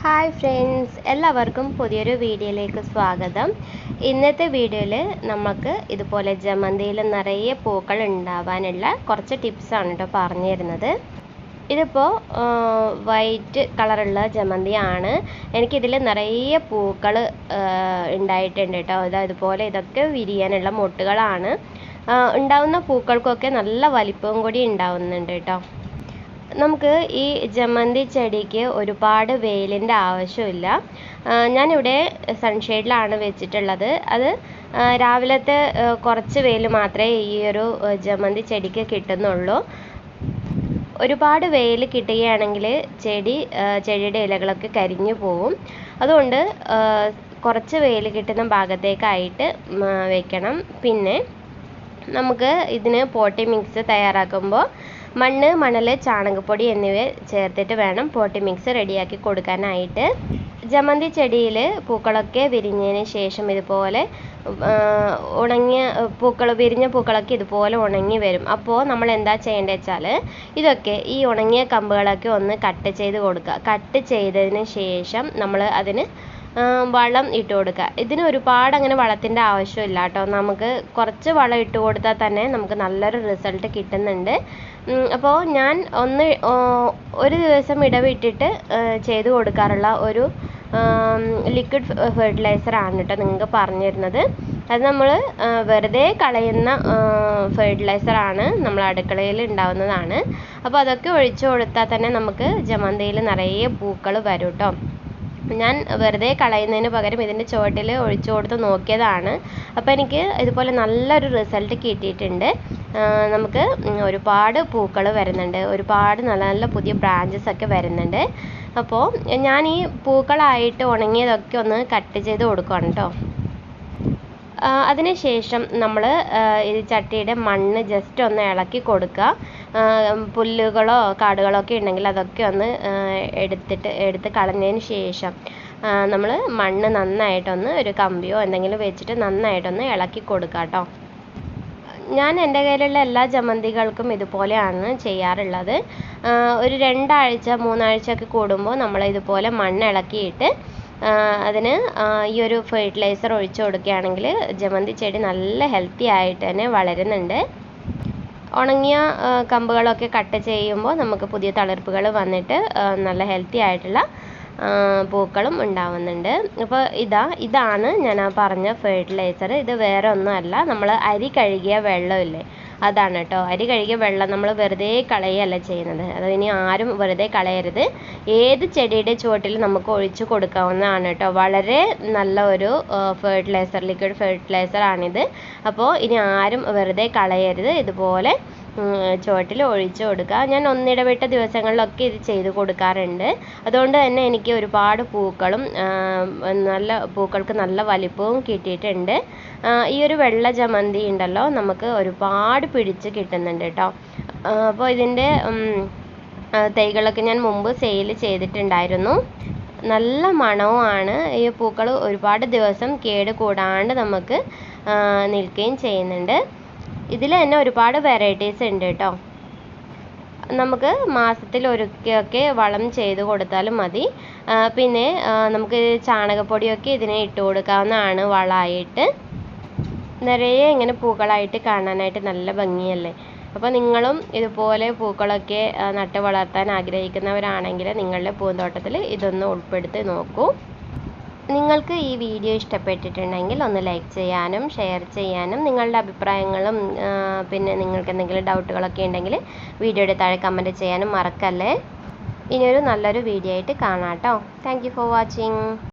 Hi friends എല്ലാവർക്കും പുതിയൊരു വീഡിയോയിലേക്ക് സ്വാഗതം. ഇന്നത്തെ വീഡിയോയിൽ നമുക്ക് ഇതുപോലെ ജമന്തിയിൽ നിറയെ പൂക്കൾ ഉണ്ടാവാനുള്ള കുറച്ച് ടിപ്സാണ് കേട്ടോ പറഞ്ഞു തരുന്നത്. ഇതിപ്പോൾ വൈറ്റ് കളറുള്ള ജമന്തിയാണ് എനിക്കിതിൽ നിറയെ പൂക്കൾ ഉണ്ടായിട്ടുണ്ട് കേട്ടോ ഇതാ ഇതുപോലെ ഇതൊക്കെ വിരിയാനുള്ള മൊട്ടുകളാണ്. ഉണ്ടാവുന്ന പൂക്കൾക്കൊക്കെ നല്ല വലിപ്പവും കൂടി ഉണ്ടാവുന്നുണ്ട് കേട്ടോ നമുക്ക് ഈ ജമന്തി ചെടിക്ക് ഒരുപാട് വെയിലിന്റെ ആവശ്യമില്ല. ഞാനിവിടെ സൺഷെയ്ഡിലാണ് വെച്ചിട്ടുള്ളത്. അത് രാവിലത്തെ കുറച്ച് വെയിൽ മാത്രമേ ഈ ഒരു ജമന്തി ചെടിക്ക് കിട്ടുന്നുള്ളൂ. ഒരുപാട് വെയിൽ കിട്ടുകയാണെങ്കിൽ ചെടി ചെടിയുടെ ഇലകളൊക്കെ കരിഞ്ഞു പോവും. അതുകൊണ്ട് കുറച്ച് വെയിൽ കിട്ടുന്ന ഭാഗത്തേക്കായിട്ട് വെക്കണം. പിന്നെ നമുക്ക് ഇതിന് പോട്ടി മിക്സ് തയ്യാറാക്കുമ്പോൾ മണ്ണ് മണൽ ചാണകപ്പൊടി എന്നിവ ചേർത്തിട്ട് വേണം പോട്ടി മിക്സ് റെഡിയാക്കി കൊടുക്കാനായിട്ട്. ജമന്തി ചെടിയിൽ പൂക്കളൊക്കെ വിരിഞ്ഞതിന് ശേഷം ഇതുപോലെ ഉണങ്ങിയ പൂക്കൾ വിരിഞ്ഞ പൂക്കളൊക്കെ ഇതുപോലെ ഉണങ്ങി വരും. അപ്പോൾ നമ്മൾ എന്താ ചെയ്യേണ്ടത് വെച്ചാൽ ഇതൊക്കെ ഈ ഉണങ്ങിയ കമ്പുകളൊക്കെ ഒന്ന് കട്ട് ചെയ്ത് കൊടുക്കുക. കട്ട് ചെയ്തതിന് ശേഷം നമ്മൾ അതിന് വളം ഇട്ട് കൊടുക്കുക ഇതിന് ഒരുപാട് അങ്ങനെ വളത്തിന്റെ ആവശ്യമില്ല കേട്ടോ. നമുക്ക് കുറച്ച് വളം ഇട്ട് കൊടുത്താൽ തന്നെ നമുക്ക് നല്ലൊരു റിസൾട്ട് കിട്ടുന്നുണ്ട്. അപ്പോൾ ഞാൻ ഒന്ന് ഒരു ദിവസം ഇടവിട്ടിട്ട് ചെയ്ത് കൊടുക്കാറുള്ള ഒരു ലിക്വിഡ് ഫെർട്ടിലൈസർ ആണ് കേട്ടോ നിങ്ങൾക്ക് പറഞ്ഞു തരുന്നത് അത് നമ്മൾ വെറുതെ കളയുന്ന ഫെർട്ടിലൈസർ ആണ് നമ്മൾ അടുക്കളയിൽ ഉണ്ടാവുന്നതാണ്. അപ്പോൾ അതൊക്കെ ഒഴിച്ചു കൊടുത്താൽ തന്നെ നമുക്ക് ജമന്തിയിൽ നിറയെ പൂക്കൾ വരും കേട്ടോ. ഞാൻ വെറുതെ കളയുന്നതിന് പകരം ഇതിന്റെ ചുവട്ടിൽ ഒഴിച്ചു കൊടുത്ത് നോക്കിയതാണ്. അപ്പോൾ എനിക്ക് ഇതുപോലെ നല്ലൊരു റിസൾട്ട് കിട്ടിയിട്ടുണ്ട്. നമുക്ക് ഒരുപാട് പൂക്കൾ വരുന്നുണ്ട്. ഒരുപാട് നല്ല നല്ല പുതിയ ബ്രാഞ്ചസ് ഒക്കെ വരുന്നുണ്ട്. അപ്പോൾ ഞാൻ ഈ പൂക്കളായിട്ട് ഉണങ്ങിയതൊക്കെ ഒന്ന് കട്ട് ചെയ്ത് കൊടുക്കുകയാണ് കേട്ടോ. അതിനുശേഷം നമ്മൾ ഈ ചട്ടിയുടെ മണ്ണ് ജസ്റ്റ് ഒന്ന് ഇളക്കി കൊടുക്കുക പുല്ലുകളോ കാടുകളോ ഒക്കെ ഉണ്ടെങ്കിൽ അതൊക്കെ ഒന്ന് എടുത്തിട്ട് എടുത്ത് കളഞ്ഞതിന് ശേഷം നമ്മൾ മണ്ണ് നന്നായിട്ടൊന്ന് ഒരു കമ്പിയോ എന്തെങ്കിലും വെച്ചിട്ട് നന്നായിട്ടൊന്ന് ഇളക്കി കൊടുക്കുക കേട്ടോ ഞാൻ എന്റെ കയ്യിലുള്ള എല്ലാ ജമന്തികൾക്കും ഇതുപോലെയാണ് ചെയ്യാറുള്ളത്. ഒരു രണ്ടാഴ്ച മൂന്നാഴ്ച ഒക്കെ കൂടുമ്പോൾ നമ്മൾ ഇതുപോലെ മണ്ണ് ഇളക്കിയിട്ട് അതിന് ഈ ഒരു ഫെർട്ടിലൈസർ ഒഴിച്ചു കൊടുക്കുകയാണെങ്കിൽ ജമന്തി ചെടി നല്ല ഹെൽത്തി ആയിട്ട് തന്നെ വളരുന്നുണ്ട്. ഉണങ്ങിയ കമ്പുകളൊക്കെ കട്ട് ചെയ്യുമ്പോൾ നമുക്ക് പുതിയ തളിർപ്പുകൾ വന്നിട്ട് നല്ല ഹെൽത്തി ആയിട്ടുള്ള പൂക്കളും ഉണ്ടാവുന്നുണ്ട്. അപ്പോൾ ഇതാ ഇതാണ് ഞാൻ ആ പറഞ്ഞ ഫെർട്ടിലൈസർ ഇത് വേറെ ഒന്നുമല്ല. നമ്മൾ അരി കഴുകിയ വെള്ളമില്ലേ? അതാണ് കേട്ടോ. അരി കഴുകിയ വെള്ളം നമ്മൾ വെറുതെ കളയുകയല്ല ചെയ്യുന്നത്. അത് ഇനി ആരും വെറുതെ കളയരുത്. ഏത് ചെടിയുടെ ചുവട്ടിൽ നമുക്ക് ഒഴിച്ചു കൊടുക്കാവുന്നതാണ് കേട്ടോ. വളരെ നല്ല ഒരു ഫെർട്ടിലൈസർ ലിക്വിഡ് ഫെർട്ടിലൈസർ ആണിത്. അപ്പോൾ ഇനി ആരും വെറുതെ കളയരുത്. ഇതുപോലെ ചുവട്ടിൽ ഒഴിച്ചു കൊടുക്കുക. ഞാൻ ഒന്നിടവിട്ട ദിവസങ്ങളിലൊക്കെ ഇത് ചെയ്ത് കൊടുക്കാറുണ്ട്. അതുകൊണ്ട് തന്നെ എനിക്ക് ഒരുപാട് പൂക്കളും നല്ല പൂക്കൾക്ക് നല്ല വലിപ്പവും കിട്ടിയിട്ടുണ്ട്. ഈ ഒരു വെള്ള ജമന്തി ഉണ്ടല്ലോ നമുക്ക് ഒരുപാട് പിടിച്ച് കിട്ടുന്നുണ്ട് കേട്ടോ. അപ്പോൾ ഇതിന്റെ തൈകളൊക്കെ ഞാൻ മുമ്പ് സെയിൽ ചെയ്തിട്ടുണ്ടായിരുന്നു. നല്ല മണവുമാണ് ഈ പൂക്കൾ ഒരുപാട് ദിവസം കേട് കൂടാണ്ട് നമുക്ക് നിൽക്കുകയും ചെയ്യുന്നുണ്ട്. ഇതിൽ തന്നെ ഒരുപാട് വെറൈറ്റീസ് ഉണ്ട് കേട്ടോ. നമുക്ക് മാസത്തിൽ ഒരിക്കലൊക്കെ വളം ചെയ്ത് കൊടുത്താലും മതി. പിന്നെ നമുക്ക് ചാണകപ്പൊടിയൊക്കെ ഇതിന് ഇട്ട് കൊടുക്കാവുന്നതാണ് വളമായിട്ട്. നിറയെ ഇങ്ങനെ പൂക്കളായിട്ട് കാണാനായിട്ട് നല്ല ഭംഗിയല്ലേ? അപ്പോൾ നിങ്ങളും ഇതുപോലെ പൂക്കളൊക്കെ നട്ട് വളർത്താൻ ആഗ്രഹിക്കുന്നവരാണെങ്കിൽ നിങ്ങളുടെ പൂന്തോട്ടത്തിൽ ഇതൊന്ന് ഉൾപ്പെടുത്തി നോക്കൂ. നിങ്ങൾക്ക് ഈ വീഡിയോ ഇഷ്ടപ്പെട്ടിട്ടുണ്ടെങ്കിൽ ഒന്ന് ലൈക്ക് ചെയ്യാനും ഷെയർ ചെയ്യാനും നിങ്ങളുടെ അഭിപ്രായങ്ങളും പിന്നെ നിങ്ങൾക്ക് എന്തെങ്കിലും ഡൗട്ടുകളൊക്കെ ഉണ്ടെങ്കിൽ വീഡിയോയുടെ താഴെ കമന്റ് ചെയ്യാനും മറക്കല്ലേ. ഇനിയൊരു നല്ലൊരു വീഡിയോ ആയിട്ട് കാണാം കേട്ടോ താങ്ക് ഫോർ വാച്ചിങ്